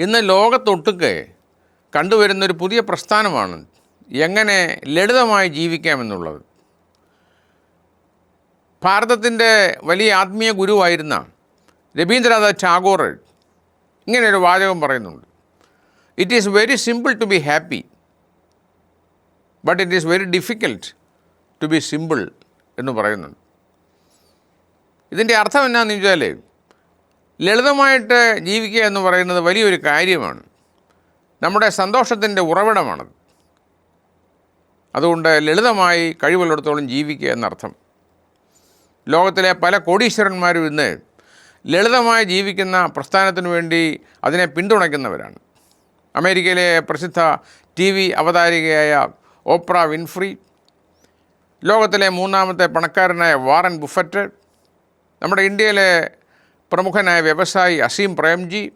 ഇന്ന് ലോകത്തൊട്ടുക്കെ കണ്ടുവരുന്നൊരു പുതിയ പ്രസ്ഥാനമാണ് എങ്ങനെ ലളിതമായി ജീവിക്കാമെന്നുള്ളത്. ഭാരതത്തിന്റെ വലിയ ആത്മീയ ഗുരുവായിരുന്ന രവീന്ദ്രനാഥ ടാഗോർ ഇങ്ങനെയൊരു വാചകം പറയുന്നുണ്ട്. It is very simple to be happy but it is very difficult to be simple എന്ന് പറയുന്നുണ്ട്. ഇതിന്റെ അർത്ഥം എന്നാന്ന് ചോദിച്ചാൽ ലളിതമായിട്ട് ജീവിക്കുക എന്ന് പറയുന്നത് വലിയൊരു കാര്യമാണ്. നമ്മുടെ സന്തോഷത്തിന്റെ ഉറവിടമാണത്. അതുകൊണ്ട് ലളിതമായി കഴിവുള്ളിടത്തോളം ജീവിക്കുക എന്നർത്ഥം. ലോകത്തിലെ പല കോടീശ്വരന്മാരും ഇന്ന് ലളിതമായി ജീവിക്കുന്ന പ്രസ്ഥാനത്തിനു വേണ്ടി അതിനെ പിന്തുണയ്ക്കുന്നവരാണ്. അമേരിക്കയിലെ പ്രസിദ്ധ ടി വി അവതാരികയായ ഓപ്ര വിൻഫ്രി ലോകത്തിലെ മൂന്നാമത്തെ പണക്കാരനായ വാറൻ ബുഫറ്റ് നമ്മുടെ ഇന്ത്യയിലെ പ്രമുഖനായ വ്യവസായി അസീം പ്രേംജി.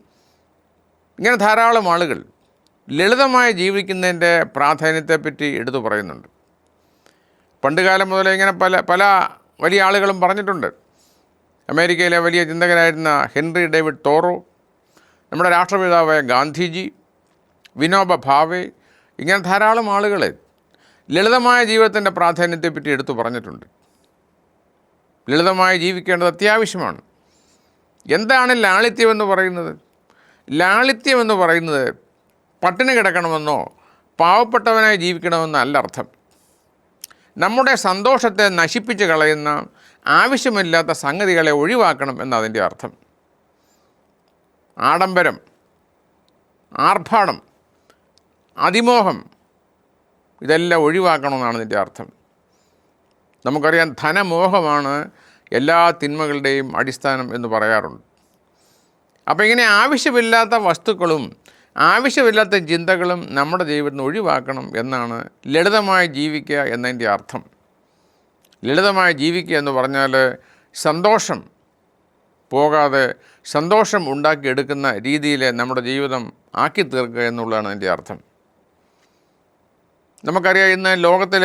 ഇങ്ങനെ ധാരാളം ആളുകൾ ലളിതമായി ജീവിക്കുന്നതിന്റെ പ്രാധാന്യത്തെപ്പറ്റി എടുത്തു പറയുന്നുണ്ട്. പണ്ടുകാലം മുതലേ ഇങ്ങനെ പല പല വലിയ ആളുകളും പറഞ്ഞിട്ടുണ്ട്. അമേരിക്കയിലെ വലിയ ചിന്തകനായിരുന്ന ഹെൻറി ഡേവിഡ് തോറോ നമ്മുടെ രാഷ്ട്രപിതാവായ ഗാന്ധിജി വിനോബ ഭാവെ ഇങ്ങനെ ധാരാളം ആളുകളെ ലളിതമായ ജീവിതത്തിന്റെ പ്രാധാന്യത്തെപ്പറ്റി എടുത്തു പറഞ്ഞിട്ടുണ്ട്. ലളിതമായി ജീവിക്കേണ്ടത് അത്യാവശ്യമാണ്. എന്താണ് ലാളിത്യം എന്ന് പറയുന്നത്? ലാളിത്യം എന്ന് പറയുന്നത് പട്ടിണി കിടക്കണമെന്നോ പാവപ്പെട്ടവനായി ജീവിക്കണമെന്നല്ല അർത്ഥം. നമ്മുടെ സന്തോഷത്തെ നശിപ്പിച്ച് കളയുന്ന ആവശ്യമില്ലാത്ത സംഗതികളെ ഒഴിവാക്കണം എന്നതിന്റെ അർത്ഥം. ആഡംബരം ആർഭാടം അതിമോഹം ഇതെല്ലാം ഒഴിവാക്കണമെന്നാണ് ഇതിന്റെ അർത്ഥം. നമുക്കറിയാം ധനമോഹമാണ് എല്ലാ തിന്മകളുടെയും അടിസ്ഥാനം എന്ന് പറയാറുണ്ട്. അപ്പോൾ ഇങ്ങനെ ആവശ്യമില്ലാത്ത വസ്തുക്കളും ആവശ്യമില്ലാത്ത ചിന്തകളും നമ്മുടെ ജീവിതത്തിൽ നിന്ന് ഒഴിവാക്കണം എന്നാണ് ലളിതമായി ജീവിക്കുക എന്നതിന്റെ അർത്ഥം. ലളിതമായി ജീവിക്കുക എന്ന് പറഞ്ഞാൽ സന്തോഷം പോകാതെ സന്തോഷം ഉണ്ടാക്കിയെടുക്കുന്ന രീതിയിൽ നമ്മുടെ ജീവിതം ആക്കി തീർക്കുക എന്നുള്ളതാണ് അതിന്റെ അർത്ഥം. നമുക്കറിയാം ഇന്ന് ലോകത്തിൽ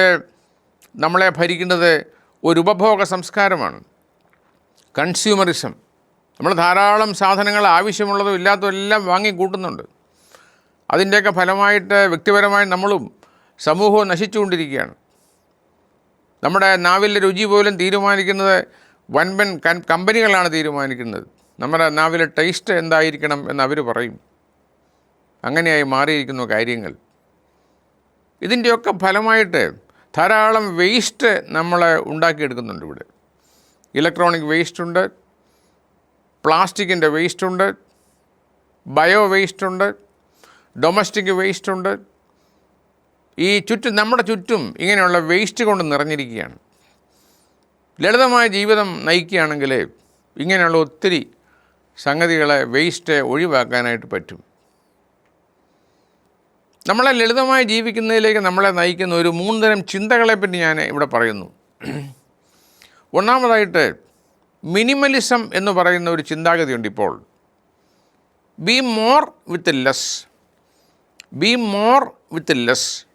നമ്മളെ ഭരിക്കുന്നത് ഒരു ഉപഭോഗ സംസ്കാരമാണ്. കൺസ്യൂമറിസം. നമ്മൾ ധാരാളം സാധനങ്ങൾ ആവശ്യമുള്ളതും ഇല്ലാത്തതും എല്ലാം വാങ്ങിക്കൂട്ടുന്നുണ്ട് അതിന്റെയൊക്കെ ഫലമായിട്ട് വ്യക്തിപരമായി നമ്മളും സമൂഹവും നശിച്ചുകൊണ്ടിരിക്കുകയാണ്. നമ്മുടെ നാവിലെ രുചി പോലും തീരുമാനിക്കുന്നത് വൻപൻ കമ്പനികളാണ് തീരുമാനിക്കുന്നത്. നമ്മുടെ നാവിലെ ടേസ്റ്റ് എന്തായിരിക്കണം എന്ന് അവർ പറയും. അങ്ങനെയായി മാറിയിരിക്കുന്നു കാര്യങ്ങൾ. ഇതിന്റെയൊക്കെ ഫലമായിട്ട് ധാരാളം വേസ്റ്റ് നമ്മൾ ഉണ്ടാക്കിയെടുക്കുന്നുണ്ട് ഇവിടെ. ഇലക്ട്രോണിക് വേസ്റ്റ് ഉണ്ട് പ്ലാസ്റ്റിക്കിന്റെ വേസ്റ്റ് ഉണ്ട് ബയോ വേസ്റ്റ് ഉണ്ട് ഡൊമസ്റ്റിക് വേസ്റ്റ് ഉണ്ട് ഈ ചുറ്റും നമ്മുടെ ചുറ്റും ഇങ്ങനെയുള്ള വേസ്റ്റ് കൊണ്ട് നിറഞ്ഞിരിക്കുകയാണ്. ലളിതമായ ജീവിതം നയിക്കുകയാണെങ്കിൽ ഇങ്ങനെയുള്ള ഒത്തിരി സംഗതികളെ വേസ്റ്റ് ഒഴിവാക്കാനായിട്ട് പറ്റും. നമ്മളെ ലളിതമായി ജീവിക്കുന്നതിലേക്ക് നമ്മളെ നയിക്കുന്ന ഒരു മൂന്ന് തരം ചിന്തകളെപ്പറ്റി ഞാൻ ഇവിടെ പറയുന്നു. ഒന്നാമതായിട്ട് മിനിമലിസം എന്ന് പറയുന്ന ഒരു ചിന്താഗതിയുണ്ട് ഇപ്പോൾ. Be more with less be more with less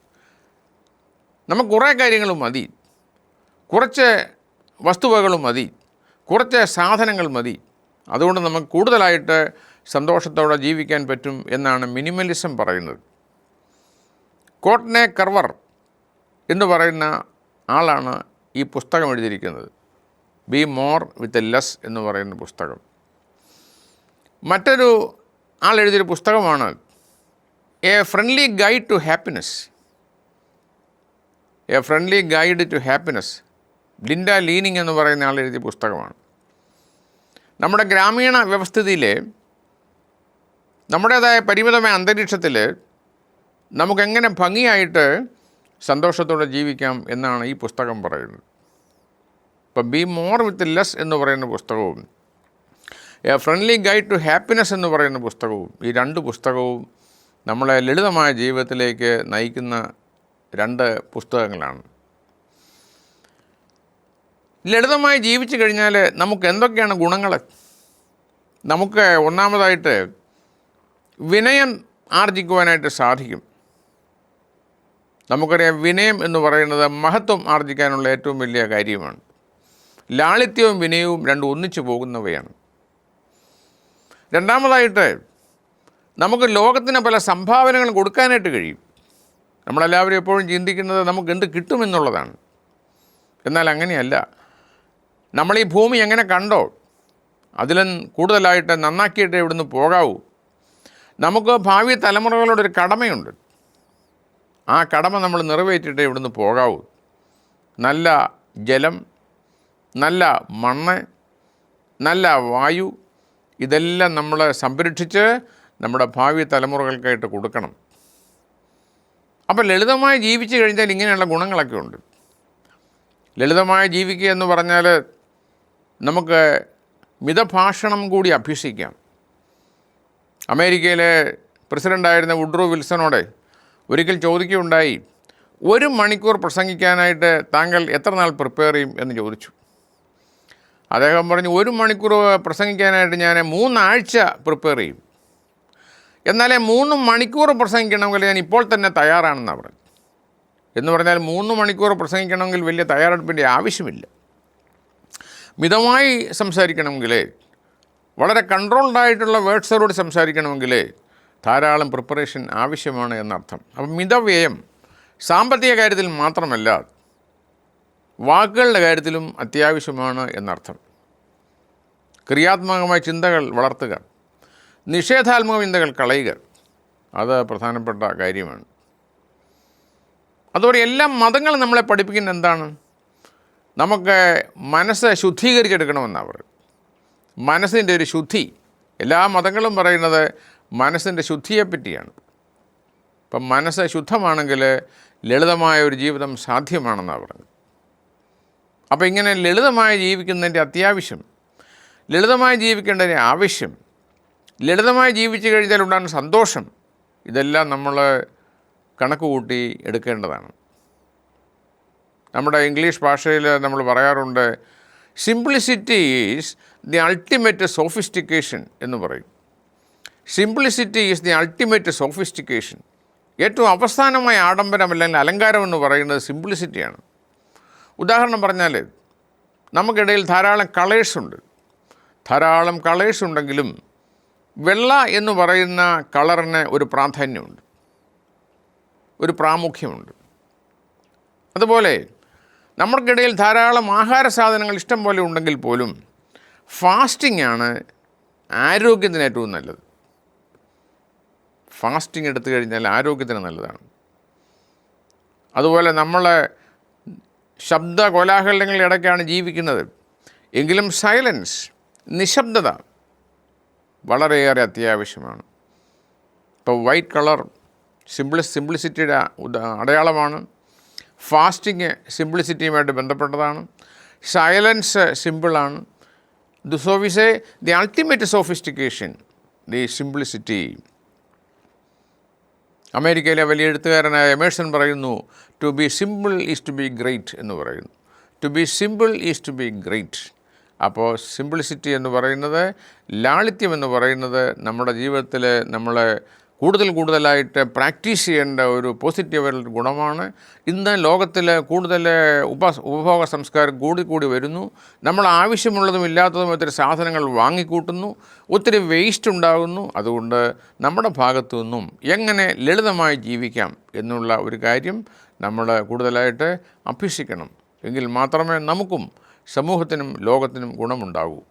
നമുക്ക് കുറേ കാര്യങ്ങൾ മതി. കുറച്ച് വസ്തുവകളും മതി. കുറച്ച് സാധനങ്ങൾ മതി. അതുകൊണ്ട് നമുക്ക് കൂടുതലായിട്ട് സന്തോഷത്തോടെ ജീവിക്കാൻ പറ്റും എന്നാണ് മിനിമലിസം പറയുന്നത്. കോട്ട്നെ കർവർ എന്ന് പറയുന്ന ആളാണ് ഈ പുസ്തകം എഴുതിയിരിക്കുന്നത്. Be more with a less എന്ന് പറയുന്ന പുസ്തകം. മറ്റൊരു ആൾ എഴുതിയൊരു പുസ്തകമാണ് a friendly guide to happiness a friendly guide to happiness Linda Leaning എന്ന് പറയുന്ന ആൾ എഴുതിയ പുസ്തകമാണ്. നമ്മുടെ ഗ്രാമീണ വ്യവസ്ഥിതിയിലെ നമ്മുടേതായ പരിമിതമായ അന്തരീക്ഷത്തിൽ നമുക്കെങ്ങനെ ഭംഗിയായിട്ട് സന്തോഷത്തോടെ ജീവിക്കാം എന്നാണ് ഈ പുസ്തകം പറയുന്നത്. ഇപ്പം ബി മോർ വിത്ത് ലെസ് എന്ന് പറയുന്ന പുസ്തകവും a friendly guide to happiness എന്ന് പറയുന്ന പുസ്തകവും ഈ രണ്ട് പുസ്തകവും നമ്മളെ ലളിതമായ ജീവിതത്തിലേക്ക് നയിക്കുന്ന രണ്ട് പുസ്തകങ്ങളാണ്. ലളിതമായി ജീവിച്ചു കഴിഞ്ഞാൽ നമുക്ക് എന്തൊക്കെയാണ് ഗുണങ്ങൾ നമുക്ക് ഒന്നാമതായിട്ട് വിനയം ആർജിക്കുവാനായിട്ട് സാധിക്കും. നമുക്കറിയാം വിനയം എന്ന് പറയുന്നത് മഹത്വം ആർജിക്കാനുള്ള ഏറ്റവും വലിയ കാര്യമാണ്. ലാളിത്യവും വിനയവും രണ്ടും ഒന്നിച്ചു പോകുന്നവയാണ്. രണ്ടാമതായിട്ട് നമുക്ക് ലോകത്തിന് പല സംഭാവനകളും കൊടുക്കാനായിട്ട് കഴിയും. നമ്മളെല്ലാവരും എപ്പോഴും ചിന്തിക്കുന്നത് നമുക്ക് എന്ത് കിട്ടുമെന്നുള്ളതാണ്. എന്നാൽ അങ്ങനെയല്ല. നമ്മൾ ഈ ഭൂമി എങ്ങനെ കണ്ടോ അതിലും കൂടുതലായിട്ട് നന്നാക്കിയിട്ട് ഇവിടുന്ന് പോകാവൂ. നമുക്ക് ഭാവി തലമുറകളോടൊരു കടമയുണ്ട്. ആ കടമ നമ്മൾ നിറവേറ്റിയിട്ട് ഇവിടുന്ന് പോകാവൂ. നല്ല ജലം നല്ല മണ്ണ് നല്ല വായു ഇതെല്ലാം നമ്മൾ സംരക്ഷിച്ച് നമ്മുടെ ഭാവി തലമുറകൾക്കായിട്ട് കൊടുക്കണം. അപ്പോൾ ലളിതമായി ജീവിച്ചു കഴിഞ്ഞാൽ ഇങ്ങനെയുള്ള ഗുണങ്ങളൊക്കെ ഉണ്ട്. ലളിതമായി ജീവിക്കുക എന്ന് പറഞ്ഞാൽ നമുക്ക് മിതഭാഷണം കൂടി അഭ്യസിക്കാം. അമേരിക്കയിലെ പ്രസിഡന്റായിരുന്ന വുഡ്രോ വിൽസണോടെ ഒരിക്കൽ ചോദിക്കുകയുണ്ടായി ഒരു മണിക്കൂർ പ്രസംഗിക്കാനായിട്ട് താങ്കൾ എത്ര നാൾ പ്രിപ്പയർ ചെയ്യും? എന്ന് ചോദിച്ചു. അദ്ദേഹം പറഞ്ഞു ഒരു മണിക്കൂർ പ്രസംഗിക്കാനായിട്ട് ഞാൻ മൂന്നാഴ്ച പ്രിപ്പയർ ചെയ്യും. എന്നാലേ മൂന്ന് മണിക്കൂർ പ്രസംഗിക്കണമെങ്കിൽ ഞാൻ ഇപ്പോൾ തന്നെ തയ്യാറാണെന്നാണ് പറഞ്ഞു എന്ന് പറഞ്ഞാൽ മൂന്ന് മണിക്കൂർ പ്രസംഗിക്കണമെങ്കിൽ വലിയ തയ്യാറെടുപ്പിന്റെ ആവശ്യമില്ല. മിതമായി സംസാരിക്കണമെങ്കിൽ വളരെ കൺട്രോൾഡ് ആയിട്ടുള്ള വേർഡ്സോട് സംസാരിക്കണമെങ്കിൽ ധാരാളം പ്രിപ്പറേഷൻ ആവശ്യമാണ് എന്നർത്ഥം. അപ്പം മിതവ്യയം സാമ്പത്തിക കാര്യത്തിൽ മാത്രമല്ല വാക്കുകളുടെ കാര്യത്തിലും അത്യാവശ്യമാണ് എന്നർത്ഥം. ക്രിയാത്മകമായ ചിന്തകൾ വളർത്തുക. നിഷേധാത്മക ചിന്തകൾ കളയുക. അത് പ്രധാനപ്പെട്ട കാര്യമാണ്. അതുപോലെ എല്ലാ മതങ്ങളും നമ്മളെ പഠിപ്പിക്കുന്നത് എന്താണ്? നമുക്ക് മനസ്സ് ശുദ്ധീകരിച്ചെടുക്കണമെന്നാണ് അവർ മനസ്സിന്റെ ഒരു ശുദ്ധി. എല്ലാ മതങ്ങളും പറയുന്നത് മനസ്സിന്റെ ശുദ്ധിയെപ്പറ്റിയാണ് ഇപ്പം മനസ്സ് ശുദ്ധമാണെങ്കിൽ ലളിതമായ ഒരു ജീവിതം സാധ്യമാണെന്നാണ് പറഞ്ഞത് അപ്പോൾ ഇങ്ങനെ ലളിതമായി ജീവിക്കുന്നതിന്റെ അത്യാവശ്യം ലളിതമായി ജീവിക്കേണ്ടതിന് ആവശ്യം. ലളിതമായി ജീവിച്ചു കഴിഞ്ഞാൽ ഉണ്ടാകുന്ന സന്തോഷം ഇതെല്ലാം നമ്മൾ കണക്ക് കൂട്ടി എടുക്കേണ്ടതാണ്. നമ്മുടെ ഇംഗ്ലീഷ് ഭാഷയിൽ നമ്മൾ പറയാറുണ്ട് simplicity is the ultimate sophistication എന്ന് പറയും. Simplicity is the ultimate sophistication ഏറ്റവും അവസാനമായ ആഡംബരം അല്ലെങ്കിൽ അലങ്കാരം എന്ന് പറയുന്നത് സിംപ്ലിസിറ്റിയാണ് ഉദാഹരണം പറഞ്ഞാൽ നമുക്കിടയിൽ ധാരാളം കളേഴ്സ് ഉണ്ട്. ധാരാളം കളേഴ്സ് ഉണ്ടെങ്കിലും വെള്ള എന്ന് പറയുന്ന കളറിന് ഒരു പ്രാധാന്യമുണ്ട്. ഒരു പ്രാമുഖ്യമുണ്ട്. അതുപോലെ നമ്മൾക്കിടയിൽ ധാരാളം ആഹാര സാധനങ്ങൾ ഇഷ്ടം പോലെ ഉണ്ടെങ്കിൽ പോലും ഫാസ്റ്റിംഗ് ആണ് ആരോഗ്യത്തിന് ഏറ്റവും നല്ലത്. ഫാസ്റ്റിംഗ് എടുത്തു കഴിഞ്ഞാൽ ആരോഗ്യത്തിന് നല്ലതാണ്. അതുപോലെ നമ്മൾ ശബ്ദ കോലാഹലങ്ങളുടെ ഇടയ്ക്കാണ് ജീവിക്കുന്നത്. എങ്കിലും സൈലൻസ് നിശബ്ദത വളരെയേറെ അത്യാവശ്യമാണ്. ഇപ്പോൾ വൈറ്റ് കളർ സിംപ്ലി സിംപ്ലിസിറ്റിയുടെ അടയാളമാണ്. ഫാസ്റ്റിങ് സിംപ്ലിസിറ്റിയുമായിട്ട് ബന്ധപ്പെട്ടതാണ്. സൈലൻസ് സിമ്പിളാണ്. The സോവിസ് the ultimate sophistication the simplicity. അമേരിക്കയിലെ വലിയ എഴുത്തുകാരനായ എമേഴ്സൺ പറയുന്നു to be simple is to be great എന്ന് പറയുന്നു. To be simple is to be great അപ്പോൾ സിംപ്ലിസിറ്റി എന്ന് പറയുന്നത് ലാളിത്യം എന്ന് പറയുന്നത് നമ്മുടെ ജീവിതത്തിൽ നമ്മൾ കൂടുതൽ കൂടുതലായിട്ട് പ്രാക്ടീസ് ചെയ്യേണ്ട ഒരു പോസിറ്റീവ് ഗുണമാണ്. ഇന്ന് ലോകത്തിൽ കൂടുതൽ ഉപ ഉപഭോഗ സംസ്കാരം കൂടി കൂടി വരുന്നു. നമ്മൾ ആവശ്യമുള്ളതും ഇല്ലാത്തതും ഒത്തിരി സാധനങ്ങൾ വാങ്ങിക്കൂട്ടുന്നു. ഒത്തിരി വേസ്റ്റ് ഉണ്ടാകുന്നു. അതുകൊണ്ട് നമ്മുടെ ഭാഗത്തു നിന്നും എങ്ങനെ ലളിതമായി ജീവിക്കാം എന്നുള്ള ഒരു കാര്യം നമ്മൾ കൂടുതലായിട്ട് അഭ്യസിക്കണം. എങ്കിൽ മാത്രമേ നമുക്കും സമൂഹത്തിനും ലോകത്തിനും ഗുണമുണ്ടാകൂ.